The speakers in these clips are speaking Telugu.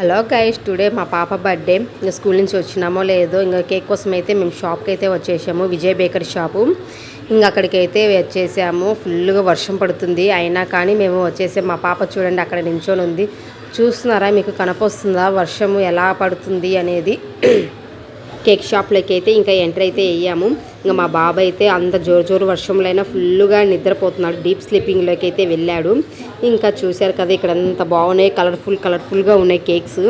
హలో గైస్ టుడే మా పాప బర్త్డే. ఇంకా స్కూల్ నుంచి వచ్చినామో లేదో ఇంకా కేక్ కోసం అయితే మేము షాప్కి అయితే వచ్చేసాము విజయ్ బేకరీ షాపు. ఇంకా అక్కడికి అయితే వచ్చేసాము. ఫుల్గా వర్షం పడుతుంది. అయినా కానీ మేము వచ్చేసాము మా పాప చూడండి అక్కడ నించొని ఉంది. చూస్తున్నారా మీకు కనపొస్తుందా? వర్షము ఎలా పడుతుంది అనేది. కేక్ షాప్లోకి అయితే ఇంకా ఎంటర్ అయితే వేయాము ఇంకా మా బాబాయ్ అయితే అంత జోరు జోరు వర్షంలో ఫుల్గా నిద్రపోతున్నాడు. డీప్ స్లీపింగ్లోకి అయితే వెళ్ళాడు. ఇంకా చూశారు కదా ఇక్కడ అంత బాగున్నాయి. కలర్ఫుల్ కలర్ఫుల్గా ఉన్నాయి కేక్స్.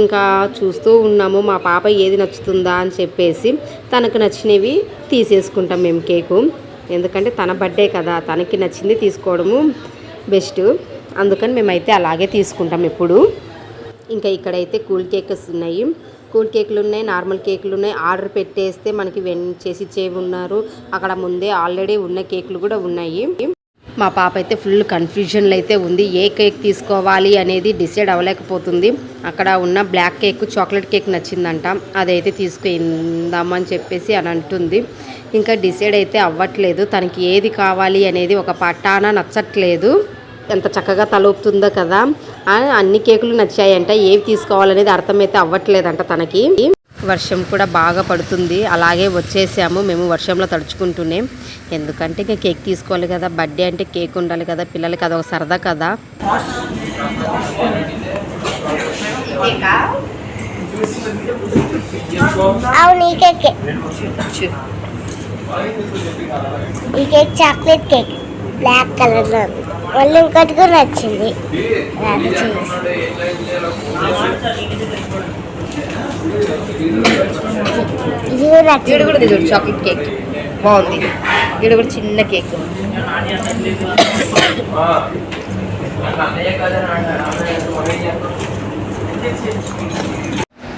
ఇంకా చూస్తూ ఉన్నాము మా పాప ఏది నచ్చుతుందా అని చెప్పేసి తనకు నచ్చినవి తీసేసుకుంటాం మేము కేకు. ఎందుకంటే తన బర్త్డే కదా తనకి నచ్చింది తీసుకోవడము బెస్ట్. అందుకని మేమైతే అలాగే తీసుకుంటాం ఎప్పుడు. ఇంకా ఇక్కడైతే కూల్ కేక్స్ ఉన్నాయి. కూల్ కేకులు ఉన్నాయి నార్మల్ కేకులు ఉన్నాయి ఆర్డర్ పెట్టేస్తే మనకి వెన్ చేసి ఇచ్చేవి ఉన్నారు అక్కడ ముందే ఆల్రెడీ ఉన్న కేకులు కూడా ఉన్నాయి. మా పాప అయితే ఫుల్ కన్ఫ్యూజన్లో అయితే ఉంది. ఏ కేక్ తీసుకోవాలి అనేది డిసైడ్ అవ్వలేకపోతుంది. అక్కడ ఉన్న బ్లాక్ కేక్ చాక్లెట్ కేక్ నచ్చిందంట. అదైతే తీసుకుందామని చెప్పేసి అని అంటుంది. ఇంకా డిసైడ్ అయితే అవ్వట్లేదు. తనకి ఏది కావాలి అనేది ఒక పట్టాన నచ్చట్లేదు. ఎంత చక్కగా తలూపుతుందో కదా. అన్ని కేకులు నచ్చాయంట. ఏవి తీసుకోవాలనేది అర్థమైతే అవ్వట్లేదంట తనకి. వర్షం కూడా బాగా పడుతుంది. అలాగే వచ్చేసాము. మేము వర్షంలో తడుచుకుంటూనే. ఎందుకంటే ఇంకా కేక్ తీసుకోవాలి కదా. బర్త్డే అంటే కేక్ ఉండాలి కదా. పిల్లలకి అదొక సరదా కదా. ఈ కేక్. Chocolate cake. బ్లాక్ కలర్లో ఉంది. మళ్ళీ ఇంకోటి కూడా నచ్చింది ఇది కూడా చూడు చాక్లెట్ కేక్ బాగుంది. ఈడ కూడా చిన్న కేక్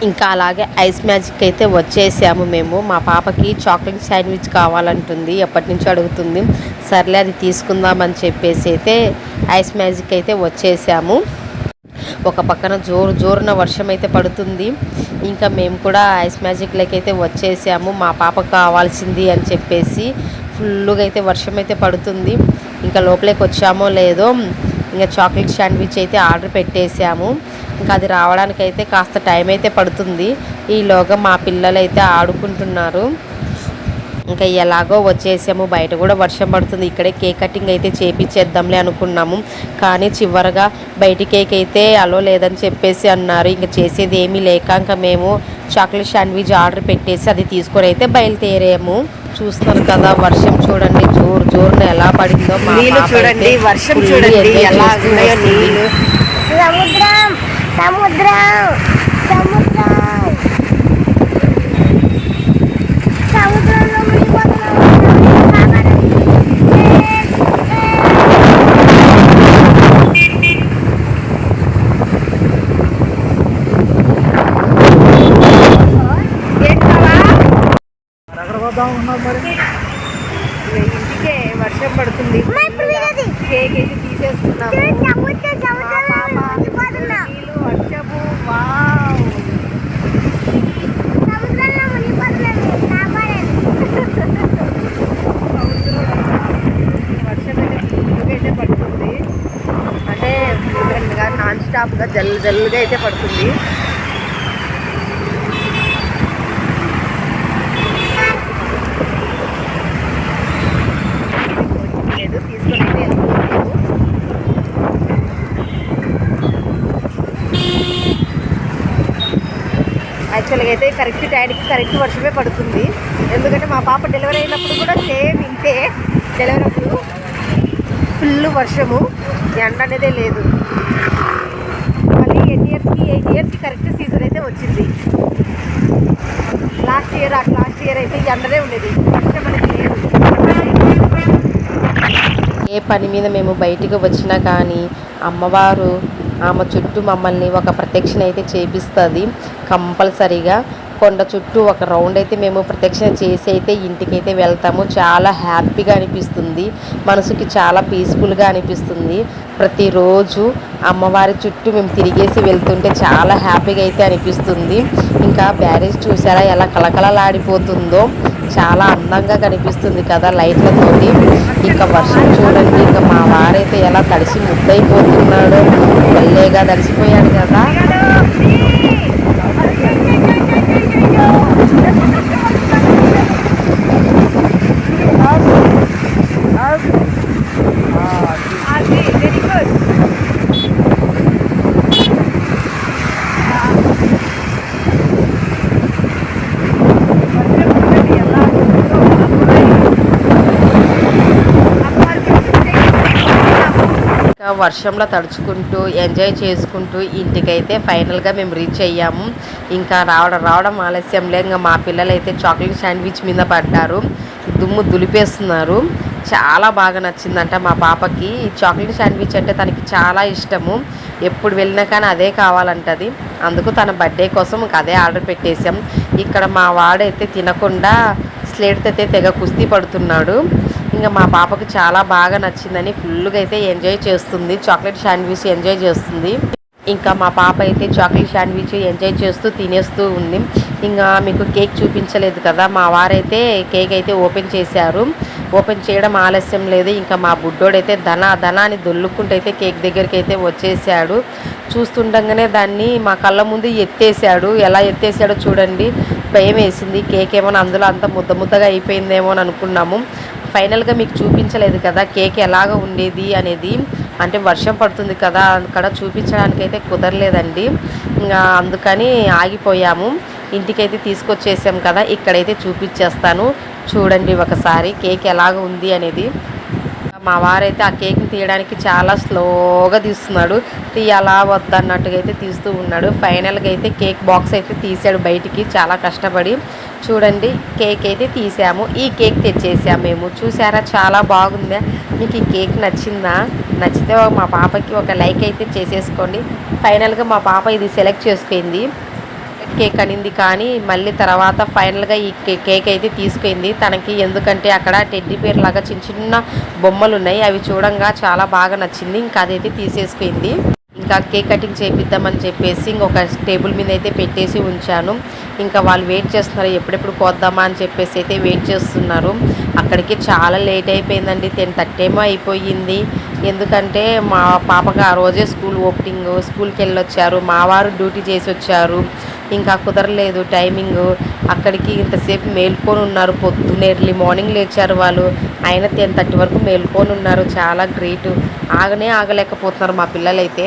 ఇంకా అలాగే ఐస్ మ్యాజిక్ అయితే వచ్చేసాము మేము. మా పాపకి చాక్లెట్ శాండ్విచ్ కావాలంటుంది ఎప్పటి నుంచో అడుగుతుంది. సర్లే అది తీసుకుందామని చెప్పేసి అయితే ఐస్ మ్యాజిక్ అయితే వచ్చేసాము. ఒక పక్కన జోరు జోరున వర్షం అయితే పడుతుంది. ఇంకా మేము కూడా ఐస్ మ్యాజిక్లోకి అయితే వచ్చేసాము. మా పాపకు కావాల్సింది అని చెప్పేసి ఫుల్గా అయితే వర్షం అయితే పడుతుంది. ఇంకా లోపలికి వచ్చామో లేదో ఇంకా చాక్లెట్ శాండ్విచ్ అయితే ఆర్డర్ పెట్టేశాము. ఇంకా అది రావడానికి అయితే కాస్త టైం అయితే పడుతుంది. ఈలోగా మా పిల్లలు అయితే ఆడుకుంటున్నారు. ఇంకా ఎలాగో వచ్చేసాము. బయట కూడా వర్షం పడుతుంది. ఇక్కడే కేక్ కటింగ్ అయితే చేపించేద్దాంలే అనుకున్నాము. కానీ చివరగా బయట కేక్ అయితే అలో లేదని చెప్పేసి అన్నారు. ఇంకా చేసేది ఏమీ లేక ఇంకా మేము చాక్లెట్ శాండ్విచ్ ఆర్డర్ పెట్టేసి అది తీసుకొని అయితే బయలుదేరాము. చూస్తున్నారు కదా వర్షం చూడండి. జోరు జోరున ఎలా పడిందో నీళ్ళు చూడండి వర్షం చూడండి ఎలా సముద్రం సముద్రం సముద్రంలో మునిగిపోతున్నాము. ఇంటికే వర్షం పడుతుంది అమ్మ, ఇప్పుడు వినది. కేక్ అయితే తీసేస్తున్నాము చూడు, సముద్రం సముద్రంలో పాప, మునిగిపోతున్నాం. నీళ్ళు వర్షము వావ్ సముద్రంలో మునిగిపోతున్నాము. కాపాడండి. వర్షం అయితే ఫుల్గా అయితే పడుతుంది అంటే ఫుల్గా టాప్గా జల్ జల్లుగా అయితే పడుతుంది. లేదు యాక్చువల్గా అయితే కరెక్ట్ టైంకి కరెక్ట్ వర్షమే పడుతుంది. ఎందుకంటే మా పాప డెలివరీ అయినప్పుడు కూడా సేమ్ ఇంతే. డెలివరీ అప్పుడు ఫుల్ వర్షము. ఎండ అనేదే లేదు. ఎయిట్ ఇయర్స్కి కరెక్ట్ సీజన్ అయితే వచ్చింది. లాస్ట్ ఇయర్ ఆ లాస్ట్ ఇయర్ అయితే ఎండనే ఉండేది. వర్షం అనేది లేదు. ఏ పని మీద మేము బయటికి వచ్చినా కానీ అమ్మవారు ఆమె చుట్టూ మమ్మల్ని ఒక ప్రత్యక్షణ అయితే చేపిస్తుంది. కంపల్సరీగా కొండ చుట్టూ ఒక రౌండ్ అయితే మేము ప్రదక్షిణ చేసి అయితే ఇంటికైతే వెళ్తాము. చాలా హ్యాపీగా అనిపిస్తుంది. మనసుకి చాలా పీస్ఫుల్గా అనిపిస్తుంది. ప్రతిరోజు అమ్మవారి చుట్టూ మేము తిరిగేసి వెళ్తుంటే చాలా హ్యాపీగా అయితే అనిపిస్తుంది. ఇంకా బ్యారేజ్ చూసారా ఎలా కలకలలాడిపోతుందో చాలా అందంగా కనిపిస్తుంది కదా లైట్లతోటి. ఇంకా వర్షం చూడండి ఇంకా మా వారైతే ఎలా తడిసి ముద్దయిపోతున్నాడో. మళ్ళీగా తడిసిపోయాడు కదా. వర్షంలో తడుచుకుంటూ ఎంజాయ్ చేసుకుంటూ ఇంటికైతే ఫైనల్గా మేము రీచ్ అయ్యాము. ఇంకా రావడం రావడం ఆలస్యంలో ఇంకా మా పిల్లలు అయితే చాక్లెట్ శాండ్విచ్ మీద పడ్డారు. దుమ్ము దులిపేస్తున్నారు. చాలా బాగా నచ్చిందంట మా పాపకి. ఈ చాక్లెట్ శాండ్విచ్ అంటే తనకి చాలా ఇష్టము. ఎప్పుడు వెళ్ళినా కానీ అదే కావాలంటది. అందుకు తన బర్త్డే కోసం ఇంక అదే ఆర్డర్ పెట్టేశాం. ఇక్కడ మా వాడైతే తినకుండా స్లేట్తో అయితే తెగ కుస్తీ పడుతున్నాడు. ఇంకా మా పాపకు చాలా బాగా నచ్చిందని ఫుల్గా అయితే ఎంజాయ్ చేస్తుంది. చాక్లెట్ శాండ్విచ్ ఎంజాయ్ చేస్తుంది. ఇంకా మా పాప అయితే చాక్లెట్ శాండ్విచ్ ఎంజాయ్ చేస్తూ తినేస్తూ ఉంది. ఇంకా మీకు కేక్ చూపించలేదు కదా మా వారైతే కేక్ అయితే ఓపెన్ చేశారు. ఓపెన్ చేయడం ఆలస్యం లేదు. ఇంకా మా బుడ్డోడైతే ధన ధనాన్ని దొల్లుకుంటూ అయితే కేక్ దగ్గరికి అయితే వచ్చేసాడు. చూస్తుండగానే దాన్ని మా కళ్ళ ముందు ఎత్తేసాడు. ఎలా ఎత్తేసాడో చూడండి. భయం వేసింది. కేక్ ఏమో అందులో అంత ముద్ద ముద్దగా అయిపోయిందేమో అని అనుకున్నాము. ఫైనల్గా మీకు చూపించలేదు కదా కేక్ ఎలాగ ఉండేది అనేది. అంటే వర్షం పడుతుంది కదా అక్కడ చూపించడానికి అయితే కుదరలేదండి. ఇంకా అందుకని ఆగిపోయాము. ఇంటికైతే తీసుకొచ్చేసాం కదా ఇక్కడైతే చూపించేస్తాను. చూడండి ఒకసారి కేక్ ఎలాగ ఉంది అనేది. మా వారైతే ఆ కేక్ని తీయడానికి చాలా స్లోగా తీస్తున్నాడు. తీయాలా వద్దన్నట్టుగా అయితే తీస్తూ ఉన్నాడు. ఫైనల్గా అయితే కేక్ బాక్స్ అయితే తీసాడు బయటికి. చాలా కష్టపడి. చూడండి కేక్ అయితే తీసాము. ఈ కేక్ తెచ్చేసాము మేము. చూసారా? చాలా బాగుందా? మీకు ఈ కేక్ నచ్చిందా? నచ్చితే మా పాపకి ఒక లైక్ అయితే చేసేసుకోండి. ఫైనల్గా మా పాప ఇది సెలెక్ట్ చేసుకుంది. కేక్ అనింది కానీ మళ్ళీ తర్వాత ఫైనల్గా ఈ కేక్ అయితే తీసుకుంది. తనకి ఎందుకంటే అక్కడ టెడ్డీ పేర్ లాగా చిన్న చిన్న బొమ్మలు ఉన్నాయి. అవి చూడంగా చాలా బాగా నచ్చింది. ఇంకా అదైతే తీసేసుకుంది. ఇంకా కేక్ కటింగ్ చేపిద్దామని చెప్పేసి ఇంకొక టేబుల్ మీద అయితే పెట్టేసి ఉంచాను. ఇంకా వాళ్ళు వెయిట్ చేస్తున్నారు. ఎప్పుడెప్పుడు కోద్దామా అని చెప్పేసి అయితే వెయిట్ చేస్తున్నారు. అక్కడికి చాలా లేట్ అయిపోయిందండి. టెన్ థర్టీ ఏమో అయిపోయింది. ఎందుకంటే మా పాపకు ఆ రోజే స్కూల్ ఓపెనింగ్ స్కూల్కి వెళ్ళొచ్చారు. మా వారు డ్యూటీ చేసి వచ్చారు. ఇంకా కుదరలేదు టైమింగ్. అక్కడికి ఇంతసేపు మేల్కొని ఉన్నారు. పొద్దున్న ఎర్లీ మార్నింగ్ లేచారు వాళ్ళు. అయినా టెన్ థర్టీ వరకు మేల్కొని ఉన్నారు. చాలా గ్రేట్. ఆగనే ఆగలేకపోతున్నారు మా పిల్లలైతే.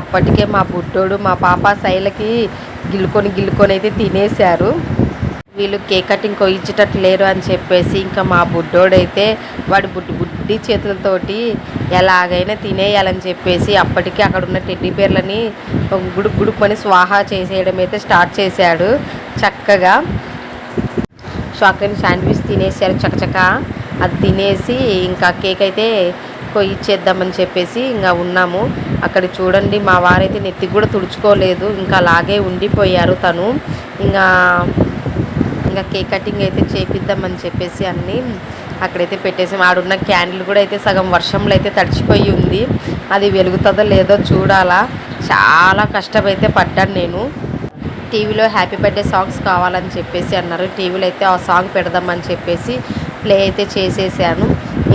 అప్పటికే మా బుడ్డోడు మా పాప శైలకి గిల్లుకొని గిల్లుకొని అయితే తినేశారు. వీళ్ళు కేక్ కటింగ్ కొయ్యించేటట్టు లేరు అని చెప్పేసి ఇంకా మా బుడ్డోడైతే వాడి బుడ్డి బుడ్డి చేతులతోటి ఎలాగైనా తినేయాలని చెప్పేసి అప్పటికి అక్కడ ఉన్న టెడ్డీ పేర్లని గుడుక్ గుడుక్మని స్వాహా చేసేయడం అయితే స్టార్ట్ చేశాడు చక్కగా. చాక్లెట్ శాండ్విచ్ తినేసారు చకచక. అది తినేసి ఇంకా కేక్ అయితే కొయ్యిచ్చేద్దామని చెప్పేసి ఇంకా ఉన్నాము. అక్కడ చూడండి మా వారైతే నెత్తికి కూడా తుడుచుకోలేదు. ఇంకా అలాగే ఉండిపోయారు తను. ఇంకా ఇంకా కేక్ కటింగ్ అయితే చేపిద్దామని చెప్పేసి అన్నీ అక్కడైతే పెట్టేసాం. ఆడున్న క్యాండిల్ కూడా అయితే సగం వర్షంలో అయితే తడిచిపోయి ఉంది. అది వెలుగుతుందో లేదో చూడాలా. చాలా కష్టమైతే పడ్డాను నేను. టీవీలో హ్యాపీ బర్త్డే సాంగ్స్ కావాలని చెప్పేసి అన్నారు. టీవీలో అయితే ఆ సాంగ్ పెడదామని చెప్పేసి ప్లే అయితే చేసేసాను.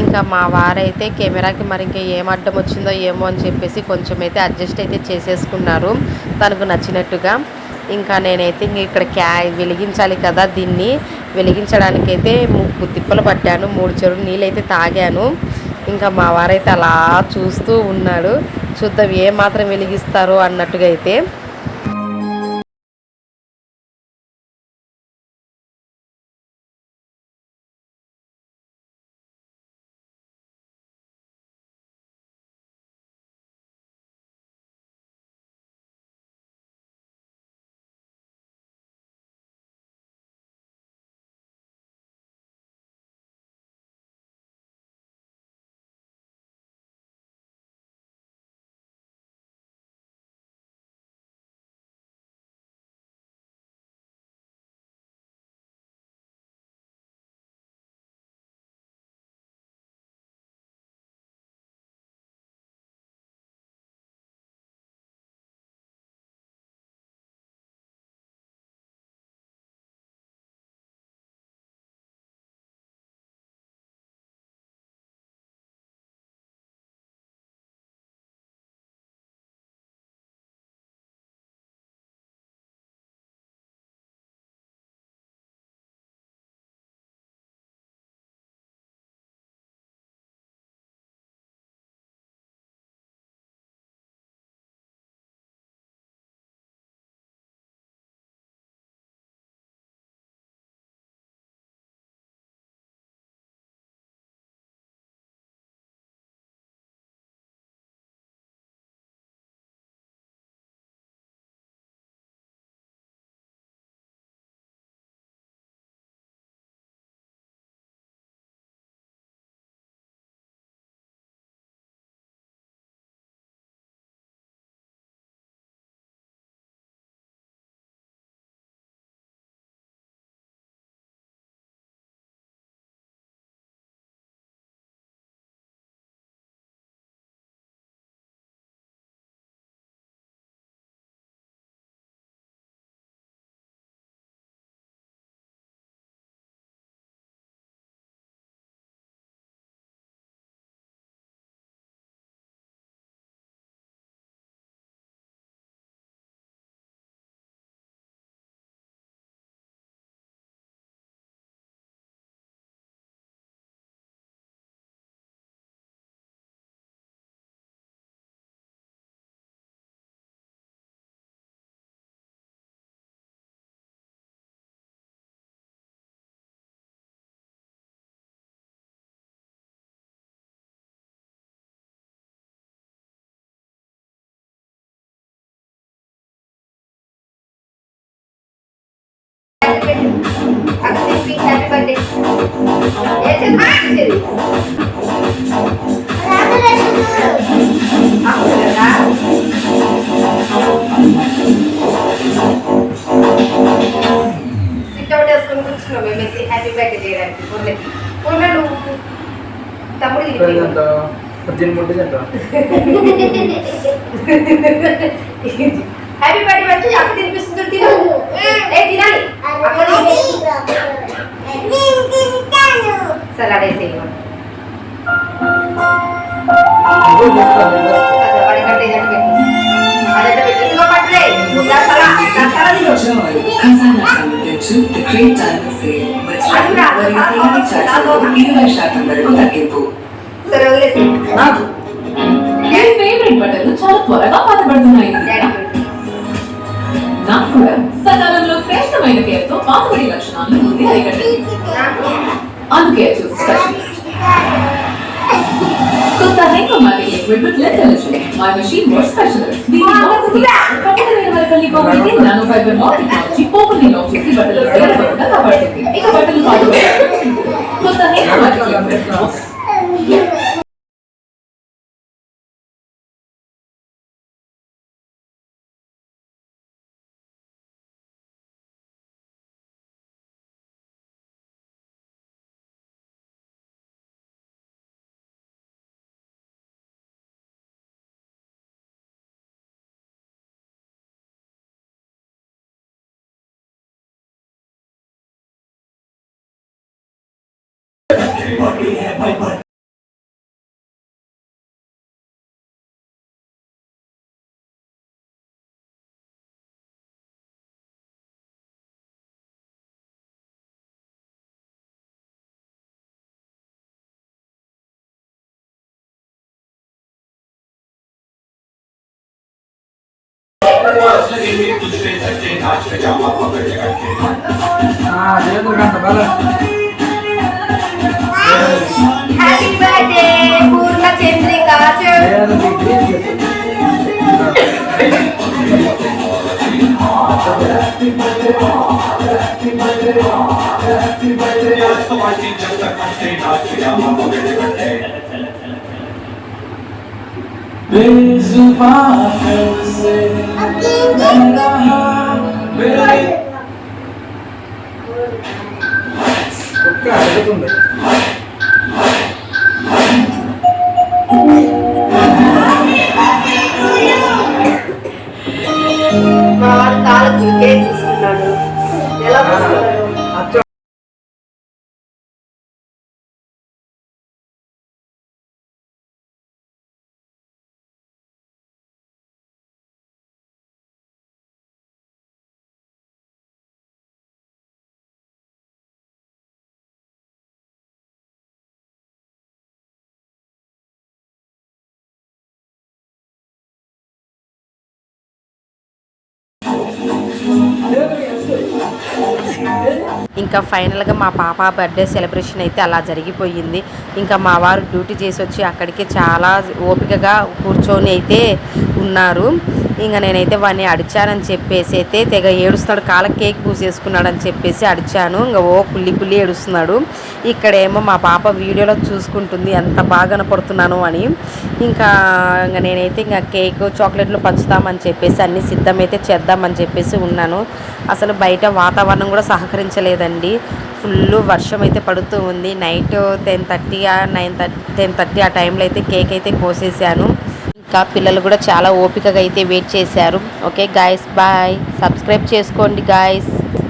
ఇంకా మా వారైతే కెమెరాకి మరి ఇంకా ఏం అడ్డం వచ్చిందో ఏమో అని చెప్పేసి కొంచెం అయితే అడ్జస్ట్ అయితే చేసేసుకున్నారు. తనకు నచ్చినట్టుగా. ఇంకా నేనైతే ఇంక ఇక్కడ క్యా వెలిగించాలి కదా దీన్ని. వెలిగించడానికైతే ముప్పు తిప్పలు పట్టాను మూడు చెరువు నీళ్ళైతే తాగాను. ఇంకా మా వారైతే అలా చూస్తూ ఉన్నాడు. చూద్దాం ఏ మాత్రం వెలిగిస్తారో అన్నట్టుగా అయితే. పద్దెనిమిది ఉంటుంది ఎంత? హ్యాపీ బర్త్డే పెడితే అక్క తినిపిస్తుంది తిను. ఏ తినాలి. శాతం వరకు తగ్గింపు సరే వదిలేసి నాకు మీ ఫేవరెట్ బట్టలు చాలా త్వరగా పాతబడుతున్నాయి డాడీ పెట్టు నాకు కూడా సకాలంలో శ్రేష్టమైన కేర్తో పాతబడి లక్షణాలను ముందే అరికట్టండి uncared specialist. So Tahengo Magazine will with literally my machine more specialist. The ಕಂಪನಿಗಳಿಗೆ ನಾನು ಫೈಬರ್ ಟೆಕ್ನಾಲಜಿ ಪೋಪಲ್ಲಿ ನೋಟಿಸಿ ಬಟ್ಟಲು ಸೇರಬಹುದು ಕಾಪಾಡುತ್ತೀನಿ ಈಗ ಬಟ್ಟಲು ಮಾಡುವ చేసి బట్టలు తేలికగా కాపాడుతుంది ఇక హ్యాపీ బర్త్డే పూర్ణ చంద్రిక చెడు జయదుర్గ గ్రీన్ చేస్తుంది ఒక్క అడుగుతుంది మా ఎలా ఇంకా ఫైనల్గా మా పాప బర్త్డే సెలబ్రేషన్ అయితే అలా జరిగిపోయింది. ఇంకా మా వారు డ్యూటీ చేసి వచ్చి అక్కడికి చాలా ఓపికగా కూర్చొని అయితే ఉన్నారు. ఇంకా నేనైతే వాడిని అడిచానని చెప్పేసి అయితే తెగ ఏడుస్తున్నాడు. కాళ్ళ కేక్ పూసేసుకున్నాడు అని చెప్పేసి అడిచాను. ఇంకా ఓ కుల్లి కుల్లి ఏడుస్తున్నాడు. ఇక్కడేమో మా పాప వీడియోలో చూసుకుంటుంది. ఎంత బాగా కనపడుతున్నాను అని. ఇంకా ఇంకా నేనైతే ఇంకా కేక్ చాక్లెట్లు పంచుతామని చెప్పేసి అన్ని సిద్ధమైతే చేద్దామని చెప్పేసి ఉన్నాను. అసలు బయట వాతావరణం కూడా సహకరించలేదండి. ఫుల్ వర్షం అయితే పడుతూ ఉంది. Night ten thirty nine thirty ten thirty ఆ టైంలో అయితే కేక్ అయితే కోసేసాను. ఇంకా పిల్లలు కూడా చాలా ఓపికగా అయితే వెయిట్ చేశారు. ఓకే గాయస్ బాయ్ సబ్స్క్రైబ్ చేసుకోండి గాయస్